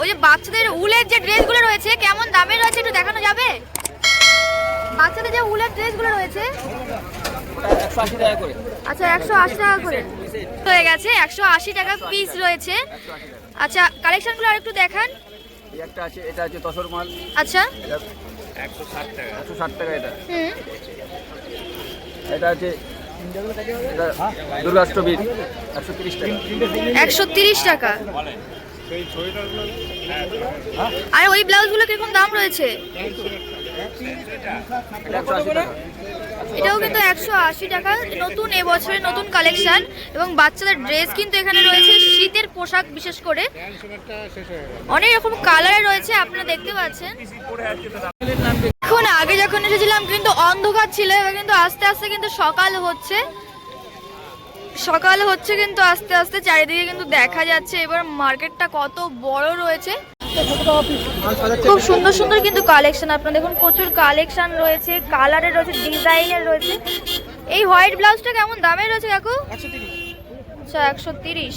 ওই যে বাচ্চাদের উলের যে ড্রেসগুলো রয়েছে, কেমন দামের রয়েছে একটু দেখানো যাবে? বাচ্চাদের যে উলের ড্রেসগুলো রয়েছে। আচ্ছা একশো আশি টাকা করে। হয়ে গেছে, একশো আশি টাকা পিস রয়েছে। আচ্ছা কালেকশনগুলো আর একটু দেখান। একটা আছে এটা আছে তসর মাল আচ্ছা। এটা একশো ষাট টাকা একশো ষাট টাকা এটা হুম। এটা আছে দুর্গাষ্টমীর একশো তিরিশ টাকা একশো তিরিশ টাকা। আর ওই ব্লাউজগুলো কীরকম দাম রয়েছে? এটাও কিন্তু একশো আশি টাকা, নতুন এবছরের নতুন কালেকশন এবং বাচ্চাদের ড্রেস কিন্তু এখানে রয়েছে, শীতের পোশাক বিশেষ করে। অনেক রকম কালারে রয়েছে, আপনারা দেখতে পাচ্ছেন। এখন আগে যখন এসেছিলাম কিন্তু অন্ধকার ছিল, এবার কিন্তু আস্তে আস্তে কিন্তু সকাল হচ্ছে। সকাল হচ্ছে কিন্তু আস্তে আস্তে চারিদিকে কিন্তু দেখা যাচ্ছে। এবার মার্কেটটা কত বড় রয়েছে। খুব সুন্দর সুন্দর কিন্তু কালেকশন আপনার দেখুন প্রচুর কালেকশন রয়েছে কালারের রয়েছে ডিজাইনের রয়েছে। এই হোয়াইট ব্লাউজটা কেমন দামের রয়েছে কাকু? আচ্ছা একশো তিরিশ।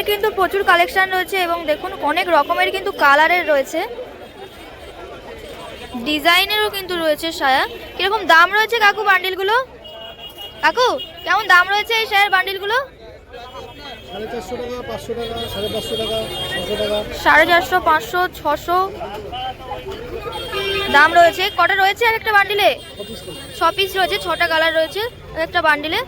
শায়ার কিন্তু প্রচুর কালেকশন রয়েছে এবং দেখুন, অনেক রকমের কিন্তু কালারের রয়েছে। ডিজাইনেরও কিন্তু রয়েছে, সায়া। কীরকম দাম রয়েছে কাকু বান্ডিলগুলো কাকু, কেমন দাম রয়েছে এই শায়ার বান্ডিলগুলো সাড়ে চারশো, পাঁচশো, ছশো। দাম রয়েছে, কটা রয়েছে আর একটা বান্ডিলে ছ পিস রয়েছে, ছটা কালার রয়েছে এক একটা বান্ডিলে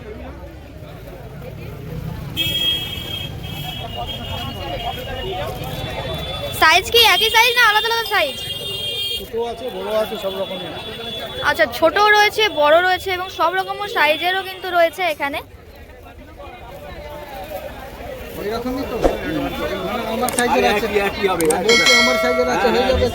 সাইজ কি? একই সাইজ না আলাদা আলাদা সাইজ ছোট আছে বড় আছে সব রকমের আচ্ছা ছোট রয়েছে বড় রয়েছে এবং সব রকম সাইজেরও কিন্তু রয়েছে এখানে। ওই রকমই তো। মানে আমার সাইজের আছে। আমার সাইজের আছে হয়ে যাবে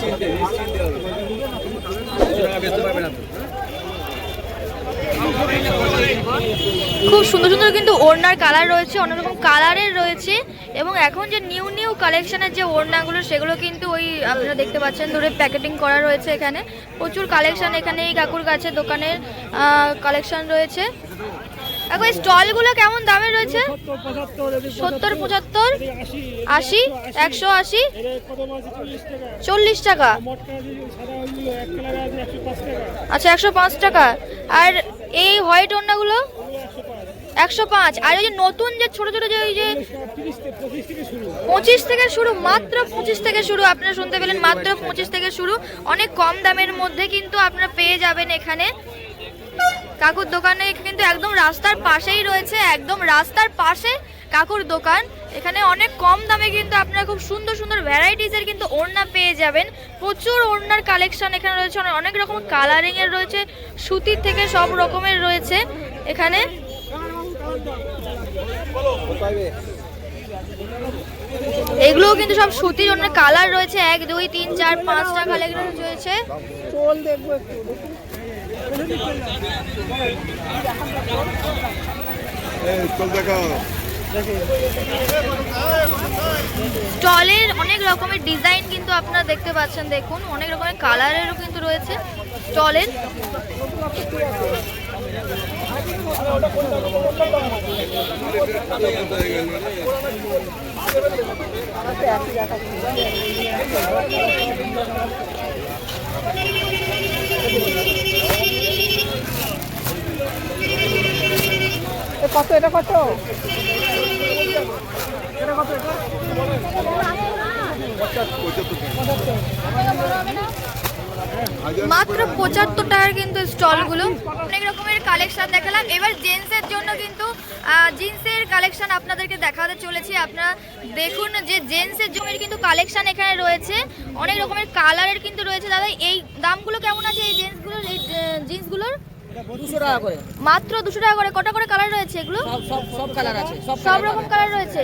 খুব সুন্দর সুন্দর কিন্তু ওড়নার কালার রয়েছে, অন্যরকম রকম কালারের রয়েছে, এবং এখন যে নিউ নিউ কালেকশনের যে ওড়নাগুলো, সেগুলো কিন্তু ওই আপনারা দেখতে পাচ্ছেন ধরে প্যাকেটিং করা রয়েছে এখানে। প্রচুর কালেকশন এখানে এই কাকুর কাছে দোকানের কালেকশন রয়েছে। এখন এই স্টলগুলো কেমন দামের রয়েছে? সত্তর, পঁচাত্তর, আশি, একশো আশি, চল্লিশ টাকা। আচ্ছা একশো পাঁচ টাকা। আর এই হোয়াইট ওড়নাগুলো? একশো পাঁচ। আর ওই যে নতুন যে ছোট ছোট যে ওই যে পঁচিশ থেকে শুরু, মাত্র পঁচিশ থেকে শুরু, আপনারা শুনতে পেলেন, মাত্র পঁচিশ থেকে শুরু। অনেক কম দামের মধ্যে কিন্তু আপনারা পেয়ে যাবেন এখানে। কাকুর দোকানে কিন্তু একদম রাস্তার পাশেই রয়েছে, একদম রাস্তার পাশে কাকুর দোকান। এখানে অনেক কম দামে কিন্তু আপনারা খুব সুন্দর সুন্দর ভ্যারাইটিসের কিন্তু ওড়না পেয়ে যাবেন। প্রচুর ওড়নার কালেকশন এখানে রয়েছে অনেক- রকম কালারিং এর রয়েছে, সুতির থেকে সব রকমের রয়েছে এখানে। এগুলোও কিন্তু সব সুতির অন্য কালার রয়েছে, এক, দুই, তিন, চার, পাঁচটা কালার রয়েছে। স্টলের অনেক রকমের ডিজাইন কিন্তু আপনারা দেখতে পাচ্ছেন, দেখুন, অনেক রকমের কালারেরও কিন্তু রয়েছে স্টলের। কত, এটা কত? মাত্র পঁচাত্তর টাকার কিন্তু স্টলগুলো। অনেক রকমের কালেকশন দেখালাম। এবার জেন্টসের জন্য কিন্তু জিন্সের কালেকশন আপনাদেরকে দেখাতে চলেছি। আপনারা দেখুন যে জেন্টসের জমির কিন্তু কালেকশন এখানে রয়েছে। অনেক রকমের কালারের কিন্তু রয়েছে। দাদা, এই দামগুলো কেমন আছে এই জেন্টসগুলোর এই জিন্সগুলোর দুশো টাকা করে। মাত্র দুশো টাকা করে? কটা করে কালার রয়েছে এগুলো? সব সব কালার আছে সব রকম কালার রয়েছে।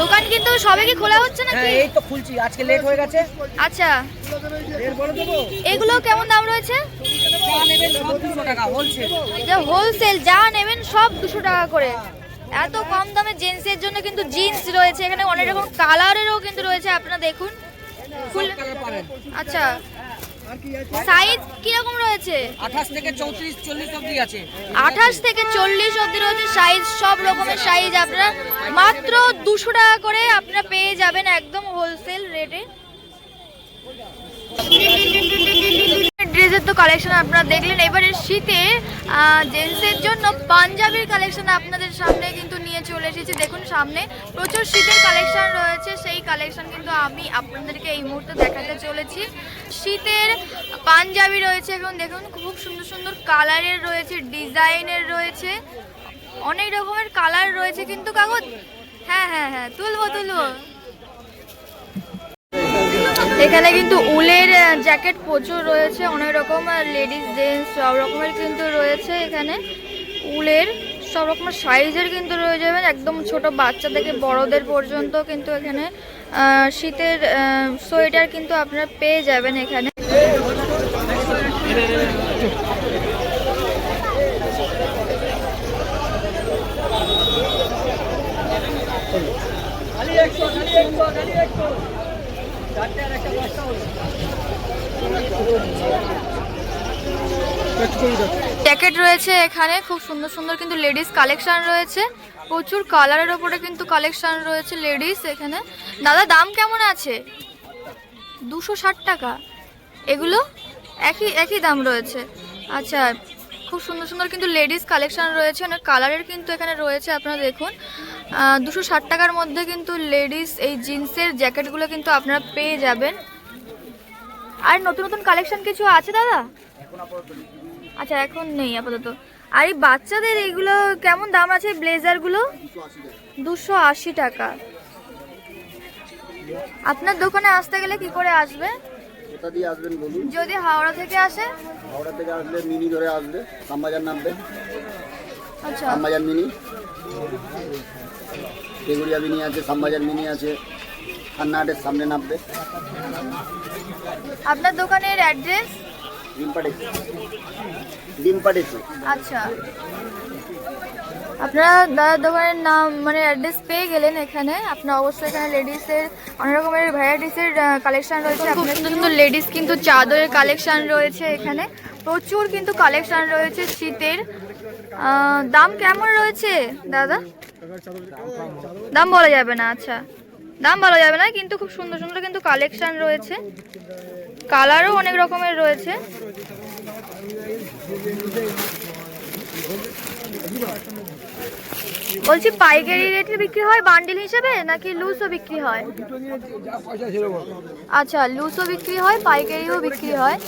দোকান কিন্তু সবে কি খোলা হচ্ছে হ্যাঁ নাকি এই তো খুলছি আজকে লেট হয়ে গেছে। আচ্ছা। এগুলো কেমন দাম রয়েছে? হোলসেল যে নেবেন সব দুশো টাকা করে। এত কম দামে জেন্টসের জন্য কিন্তু জিন্স রয়েছে। এখানে অনেক রকম কালারেরও কিন্তু রয়েছে আপনারা দেখুন। আচ্ছা। সাইজ কীরকম রয়েছে? আঠাশ থেকে চৌত্রিশ চল্লিশ অব্দি আছে। আঠাশ থেকে চল্লিশ অব্দি রয়েছে সাইজ সব রকমের সাইজ আপনারা মাত্র দুশো টাকা করে আপনারা পেয়ে যাবেন একদম হোলসেল রেটে ড্রেসের তো কালেকশন আপনারা দেখলেন। এবারে শীতে জেন্টসের জন্য পাঞ্জাবির কালেকশন আপনাদের সামনে কিন্তু নিয়ে চলে এসেছি। দেখুন, সামনে প্রচুর শীতের কালেকশন রয়েছে। সেই কালেকশন কিন্তু আমি আপনাদেরকে এই মুহূর্তে দেখাতে চলেছি। শীতের পাঞ্জাবি রয়েছে এখন দেখুন, খুব সুন্দর সুন্দর কালারের রয়েছে, ডিজাইনের রয়েছে। অনেক রকমের কালার রয়েছে কিন্তু কাগজ। হ্যাঁ হ্যাঁ হ্যাঁ তুলবো তুলবো। এখানে কিন্তু উলের জ্যাকেট প্রচুর রয়েছে। অনেক রকম লেডিস জেন্টস সব রকমের কিন্তু রয়েছে এখানে। উলের সব রকমের সাইজের কিন্তু রয়ে যাবেন একদম ছোট বাচ্চা থেকে বড়দের পর্যন্ত কিন্তু এখানে শীতের সোয়েটার কিন্তু আপনারা পেয়ে যাবেন এখানে। একশো জ্যাকেট রয়েছে এখানে, খুব সুন্দর সুন্দর কিন্তু লেডিস কালেকশন রয়েছে। প্রচুর কালারের ওপরে কিন্তু কালেকশন রয়েছে লেডিস এখানে। দাদা, দাম কেমন আছে? দুশো ষাট টাকা। এগুলো? একই একই দাম রয়েছে। আচ্ছা খুব সুন্দর সুন্দর কিন্তু লেডিস কালেকশন রয়েছে। অনেক কালারের কিন্তু এখানে রয়েছে, আপনারা দেখুন। দুশো ষাট টাকার মধ্যে কিন্তু লেডিস এই জিন্সের জ্যাকেটগুলো কিন্তু আপনারা পেয়ে যাবেন। আর নতুন নতুন কালেকশন কিছু আছে, দাদা? আচ্ছা এখন নেই আপাতত। আর এই বাচ্চাদের এইগুলো কেমন দাম আছে ব্লেজারগুলো? দুশো আশি টাকা। আপনার দোকানে আসতে গেলে কি করে আসবে? কোথা দিয়ে আসবেন বলুন। যদি হাওড়া থেকে আসে? হাওড়া থেকে আসলে মিনি ধরে আসবে শ্যামবাজার নামবে। আচ্ছা। শ্যামবাজার মিনি। তেগুড়িয়া মিনি আছে শ্যামবাজার মিনি আছে। খান্নাহাটের সামনে নামবে। আপনার দোকানের অ্যাড্রেস? আচ্ছা। আপনারা দাদার দোকানের নাম মানে অ্যাড্রেস পেয়ে গেলেন এখানে। আপনার অবশ্যই এখানে লেডিসের অনেক রকমের ভ্যারাইটিসের কালেকশন রয়েছে। খুব সুন্দর সুন্দর লেডিস কিন্তু চাদরের কালেকশন রয়েছে এখানে। প্রচুর কিন্তু কালেকশন রয়েছে শীতের। দাম কেমন রয়েছে দাদা? দাম বলা যাবে না আচ্ছা। দাম বলা যাবে না কিন্তু খুব সুন্দর সুন্দর কিন্তু কালেকশন রয়েছে। কালারও অনেক রকমের রয়েছে। বলছি, পাইকারি রেটে বিক্রি হয় বান্ডিল হিসেবে, নাকি লুজও বিক্রি হয়? আচ্ছা লুজও বিক্রি হয়, পাইকারিও বিক্রি হয়।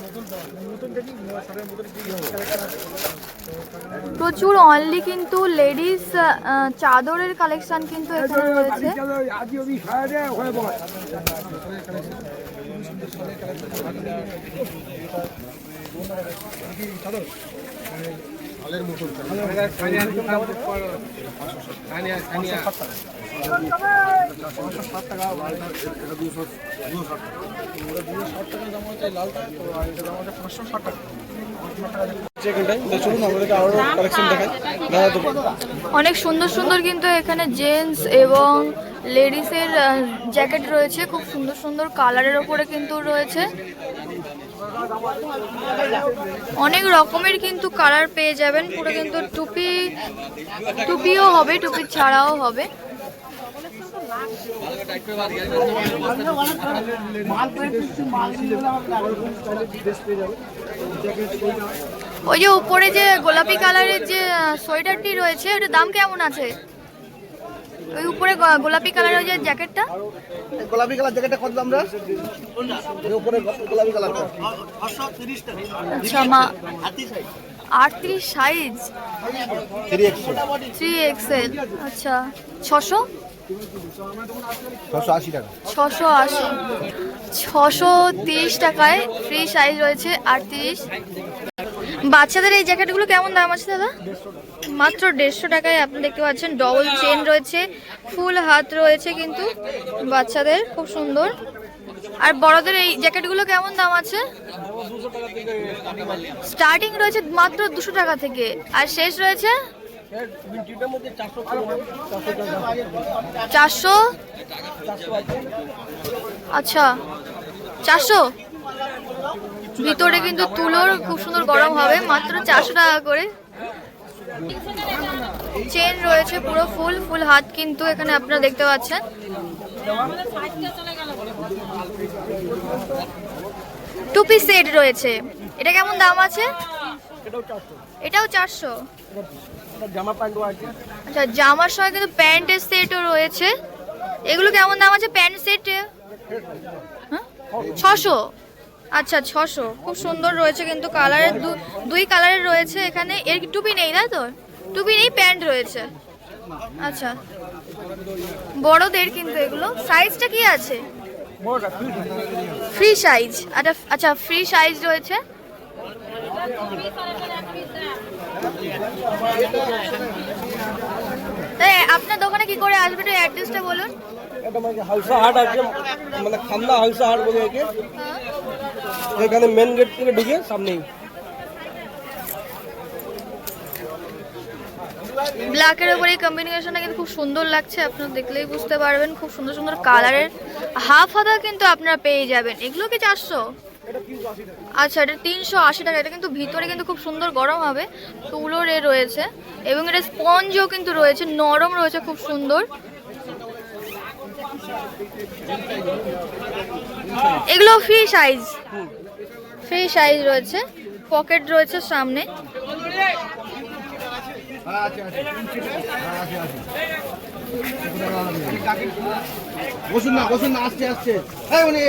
প্রচুর অনলি কিন্তু লেডিস চাদরের কালেকশন কিন্তু এখানে রয়েছে। সেখানটায় তো লাল আমাদেরকে দাম হচ্ছে পাঁচশো ষাট দোকান অনেক সুন্দর সুন্দর কিন্তু এখানে জেন্টস এবং লেডিসের জ্যাকেট রয়েছে। খুব সুন্দর সুন্দর কালারের ওপরে কিন্তু রয়েছে। অনেক রকমের কিন্তু কালার পেয়ে যাবেন। পুরো কিন্তু টুপি, টুপিও হবে, টুপি ছাড়াও হবে। ওই যে উপরে যে গোলাপি কালারের যে সোয়েটারটি রয়েছে ওটার দাম কেমন আছে? ওই উপরে গোলাপি কালারের ওই যে জ্যাকেটটা? গোলাপি কালার জ্যাকেটটা কত দাম রে? উপরে গোলাপি কালারটা। আচ্ছা মা আটত্রিশ size three XL three XL আচ্ছা। ছশো? ছশো আশি ছশো তিরিশ টাকায় ফ্রি সাইজ রয়েছে আটত্রিশ। বাচ্চাদের এই জ্যাকেটগুলো কেমন দাম আছে দাদা? মাত্র দেড়শো টাকায় আপনি দেখতে পাচ্ছেন ডবল চেন রয়েছে ফুল হাত রয়েছে কিন্তু বাচ্চাদের, খুব সুন্দর। আর বড়দের এই জ্যাকেটগুলো কেমন দাম আছে? স্টার্টিং রয়েছে মাত্র দুশো টাকা থেকে। আর শেষ রয়েছে চারশো? আচ্ছা। চারশো? ভিতরে কিন্তু তুলোর খুব সুন্দর গরম হবে, মাত্র চারশো টাকা করে। চেন রয়েছে পুরো ফুল ফুল হাত কিন্তু এখানে আপনারা দেখতে পাচ্ছেন। টুপি সেট রয়েছে। এটা কেমন দাম আছে? আচ্ছা জামার সঙ্গে কিন্তু প্যান্টের সেটও রয়েছে। এগুলো কেমন দাম আছে প্যান্ট সেট? ছশো। আচ্ছা ছশো। খুব সুন্দর রয়েছে কিন্তু কালারের দুই কালারের রয়েছে। এখানে এর টুপি নেই তাই তো? টুপি নেই প্যান্ট রয়েছে। আচ্ছা। বড়দের কিন্তু এগুলো। সাইজটা কি আছে? ফ্রি সাইজ আচ্ছা আচ্ছা ফ্রি সাইজ রয়েছে। আপনার দোকানে কি করে আসবে? একটু অ্যাড্রেসটা বলুন। এটা মানে হালসা হাট আছে মানে খান্দা হালসা হাট বলে একে। এখানে মেন গেট থেকে ঢুকে সামনেই। ব্ল্যাকের উপরে এই কম্বিনেশনটা কিন্তু খুব সুন্দর লাগছে আপনারা দেখলেই বুঝতে পারবেন। খুব সুন্দর সুন্দর কালারের হাফ হাতা কিন্তু আপনারা পেয়ে যাবেন। এগুলো কি চারশো? আচ্ছা এটা তিনশো আশি টাকা। এটা কিন্তু ভিতরে কিন্তু খুব সুন্দর গরম হবে। তুলোর এ রয়েছে। এবং এটা স্পঞ্জও কিন্তু রয়েছে নরম রয়েছে খুব সুন্দর। এগুলো ফ্রি সাইজ ফ্রি সাইজ রয়েছে। পকেট রয়েছে সামনে। বসুন না বসুন না আসছে আসছে। এই উনি